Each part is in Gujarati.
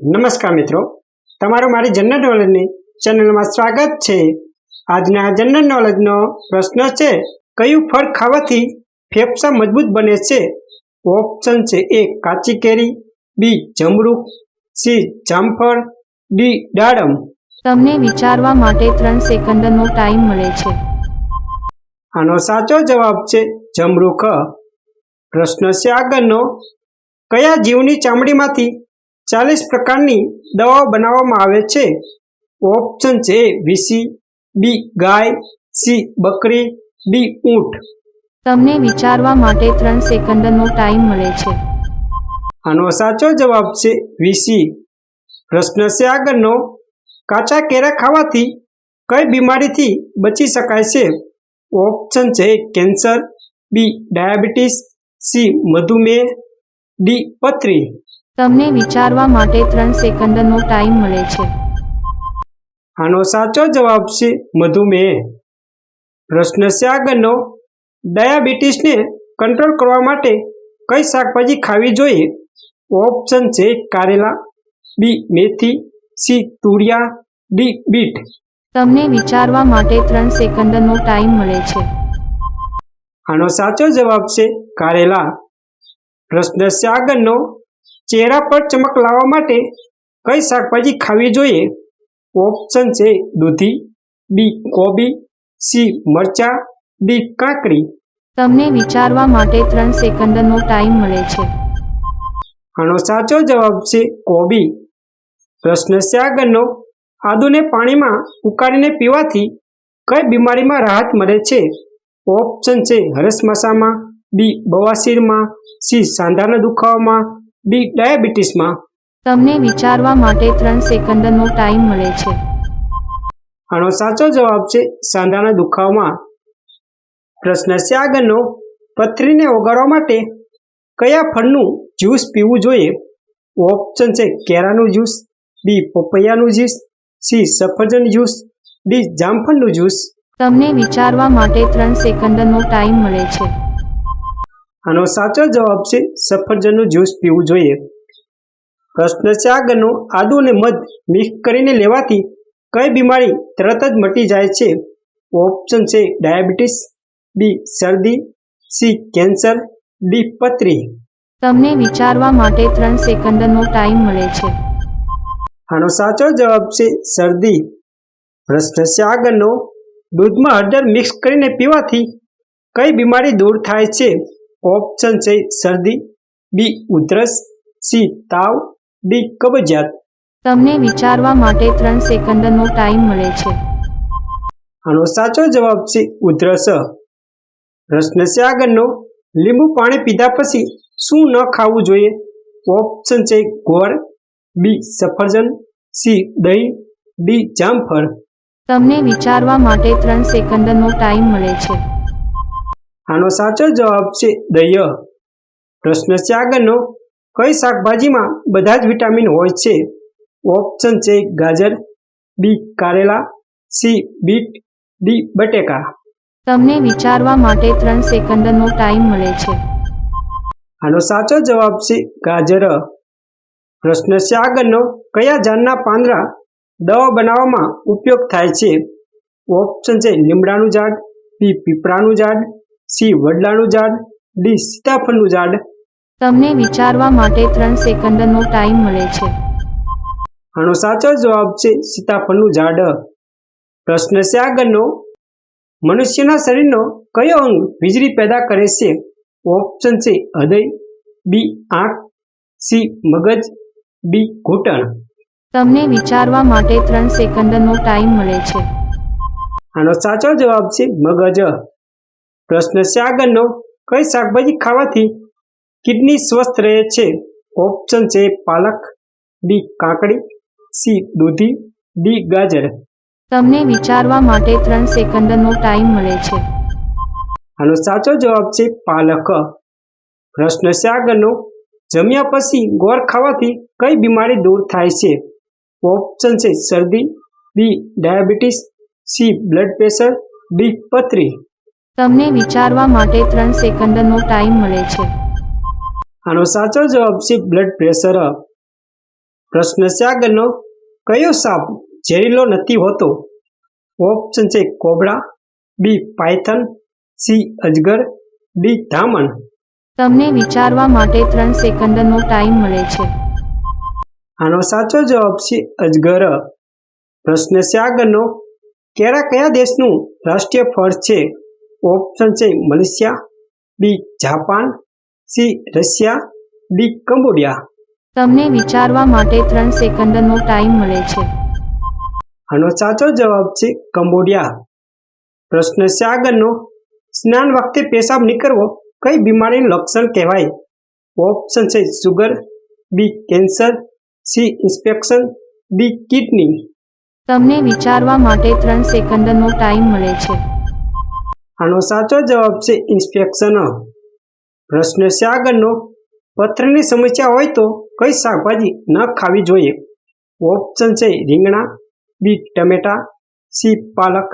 નમસ્કાર મિત્રો તમારું મારી જનરલ નોલેજની ચેનલમાં સ્વાગત છે. આજના જનરલ નોલેજનો પ્રશ્ન છે કયું ફળ ખાવાથી ફેફસા મજબૂત બને છે? ઓપ્શન છે એ કાચી કેરી બી જમરૂખ સી જામફળ ડી દાડમ. તમને વિચારવા માટે ત્રણ સેકન્ડનો ટાઈમ મળે છે. આનો સાચો જવાબ છે જમરૂખ. પ્રશ્ન છે આગળનો કયા જીવની ચામડીમાંથી ચાલીસ પ્રકારની દવાઓ બનાવવામાં આવે છે. ઓપ્શન છે વીસી બી ગાય સી બકરી ડી ઊંટ. તમને વિચારવા માટે ત્રણ સેકન્ડનો ટાઈમ મળે છે. આનો સાચો જવાબ છે વીસી પ્રશ્ન છે આગળનો કાચા કેરા ખાવાથી કઈ બીમારીથી બચી શકાય છે? ઓપ્શન છે કેન્સર બી ડાયાબિટીસ સી મધુમેહ ડી પથરી. તમને વિચારવા માટે ત્રણ સેકન્ડનો ટાઈમ મળે છે. આનો સાચો જવાબ છે મધુમેહ. પ્રશ્ન છે આગળનો ડાયાબિટીસને કંટ્રોલ કરવા માટે કઈ શાકભાજી ખાવી જોઈએ? ઓપ્શન છે કારેલા બી મેથી સી તુરિયા ડી બીટ. તમને વિચારવા માટે ત્રણ સેકન્ડનો ટાઈમ મળે છે. આનો સાચો જવાબ છે કારેલા. પ્રશ્ન છે આગળનો ચહેરા પર ચમક લાવવા માટે કઈ શાકભાજી ખાવી જોઈએ? ઓપ્શન છે દૂધી બી કોબી સી મરચા ડી કાકડી. તમને વિચારવા માટે ત્રણ સેકન્ડનો ટાઈમ મળે છે. આનો સાચો જવાબ છે કોબી. પ્રશ્ન છે આગળનો આદુને પાણીમાં ઉકાળીને પીવાથી કઈ બીમારીમાં રાહત મળે છે? ઓપ્શન છે હરસમસામાં બી બવાસીરમાં સી સાંધાના દુખાવામાં ડાયાબિટીસમાં. તમને વિચારવા માટે ત્રણ સેકન્ડનો ટાઈમ મળે છે. આનો સાચો જવાબ છે સાંધાના દુખાવામાં. પ્રશ્ન છે આગળનો પથરીને ઓગાળવા માટે કયા ફળનું જ્યુસ પીવું જોઈએ? ઓપ્શન છે કેરાનું જ્યુસ બી પપૈયાનું જ્યુસ સી સફરજન જ્યુસ ડી જામફળનું જ્યુસ. તમને વિચારવા માટે ત્રણ સેકન્ડનો ટાઈમ મળે છે. આનો સાચો જવાબ છે સફરજનનું જ્યુસ પીવું જોઈએ. પ્રશ્ન છે આગળનો આદુ અને મધ મિક્સ કરીને લેવાથી કઈ બીમારી તરત જ મટી જાય છે? ઓપ્શન છે ડાયાબિટીસ બી શરદી સી કેન્સર ડી પથરી. તમને વિચારવા માટે ત્રણ સેકન્ડનો ટાઈમ મળે છે. આનો સાચો જવાબ છે શરદી. પ્રશ્ન છે આગળનો દૂધમાં હળદર મિક્સ કરીને પીવાથી કઈ બીમારી દૂર થાય છે? ઓપ્શન છે શરદી બી ઉધરસ સી તાવ ડી કબજિયાત. તમને વિચારવા માટે ત્રણ સેકન્ડનો ટાઈમ મળે છે. આનો સાચો જવાબ છે ઉધરસ. પ્રશ્ન છે આગળનો લીંબુ પાણી પીધા પછી શું ન ખાવું જોઈએ? ઓપ્શન છે ગોળ બી સફરજન સી દહીં ડી જામફળ. તમને વિચારવા માટે ત્રણ સેકન્ડનો ટાઈમ મળે છે. આનો સાચો જવાબ છે દય પ્રશ્ન છે આગળનો કઈ શાકભાજીમાં બધા જ વિટામિન હોય છે? ઓપ્શન છે ગાજર બી કારેલા સી બીટ ડી બટેકા. તમને વિચારવા માટે ત્રણ સેકન્ડનો ટાઈમ મળે છે. આનો સાચો જવાબ છે ગાજર. પ્રશ્ન છે આગળનો કયા ઝાડના પાંદડા દવા બનાવવામાં ઉપયોગ થાય છે? ઓપ્શન છે લીમડાનું ઝાડ બી પીપળાનું ઝાડ સી વડલાનું ઝાડ ડી સીતાફળનું ઝાડ. તમને વિચારવા માટે ત્રણ સેકન્ડનો ટાઈમ મળે છે. આનો સાચો જવાબ છે સીતાફળનું ઝાડ. પ્રશ્ન છે આગળનો. મનુષ્યના શરીરનો કયો અંગ વીજળી પેદા કરે છે? ઓપ્શન છે હૃદય બી આંખ સી મગજ ડી ઘૂંટણ. તમને વિચારવા માટે ત્રણ સેકન્ડનો ટાઈમ મળે છે. આનો સાચો જવાબ છે મગજ. પ્રશ્ન છે આગળનો કઈ શાકભાજી ખાવાથી કિડની સ્વસ્થ રહે છે? ઓપ્શન છે પાલક બી કાકડી સી દૂધી ડી ગાજર. તમને વિચારવા માટે ત્રણ સેકન્ડનો ટાઈમ મળે છે. આનો સાચો જવાબ છે પાલક. પ્રશ્ન છે આગળનો જમ્યા પછી ગોળ ખાવાથી કઈ બીમારી દૂર થાય છે? ઓપ્શન છે શરદી B diabetes C blood pressure D પથરી. તમને વિચારવા માટે ત્રણ સેકન્ડનો ટાઈમ મળે છે. આનો સાચો જવાબ છે બ્લડ પ્રેશર પ્રશ્ન છે આગળનો કયો સાપ ઝેરીલો નથી હોતો? ઓપ્શન છે કોબરા બી પાયથન સી અજગર ડી ધામણ. તમને વિચારવા માટે ત્રણ સેકન્ડનો ટાઈમ મળે છે. આનો સાચો જવાબ છે અજગર. પ્રશ્ન છે આગળનો કેળા કયા દેશનું રાષ્ટ્રીય ફળ છે? ઓપ્શન છે Malaysia B Japan C Russia D Cambodia. તમને વિચારવા માટે ત્રણ સેકન્ડનો ટાઈમ મળે છે. આનો સાચો જવાબ છે કંબોડિયા. પ્રશ્ન છે આગળનો સ્નાન વખતે પેશાબ નીકળવો કઈ બીમારીનું લક્ષણ કહેવાય? ઓપ્શન છે sugar B cancer C inspection D kidney. તમને વિચારવા માટે ત્રણ સેકન્ડનો ટાઈમ મળે છે. આનો સાચો જવાબ છે ઇન્સ્પેક્શન પ્રશ્ન છે આગળનો પથ્થરની સમસ્યા હોય તો કઈ શાકભાજી ન ખાવી જોઈએ? ઓપ્શન છે રીંગણા બી ટમેટા સી પાલક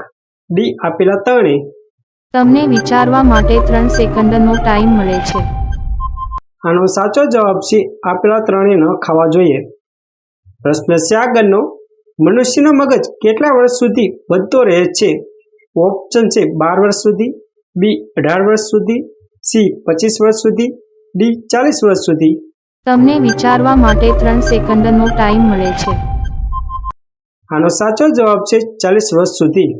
ડી આપેલા તણે તમને વિચારવા માટે ત્રણ સેકન્ડનો ટાઈમ મળે છે. આનો સાચો જવાબ છે આપેલા ત્રણે ન ખાવા જોઈએ. પ્રશ્ન છે આગળનો મનુષ્યનો મગજ કેટલા વર્ષ સુધી વધતો રહે છે? ઓપ્શન છે બાર વર્ષ સુધી બી અઢાર વર્ષ સુધી સી પચીસ વર્ષ સુધી ડી ચાલીસ વર્ષ સુધી. તમને વિચારવા માટે ત્રણ સેકન્ડનો ટાઈમ મળે છે. આનો સાચો જવાબ છે ચાલીસ વર્ષ સુધી.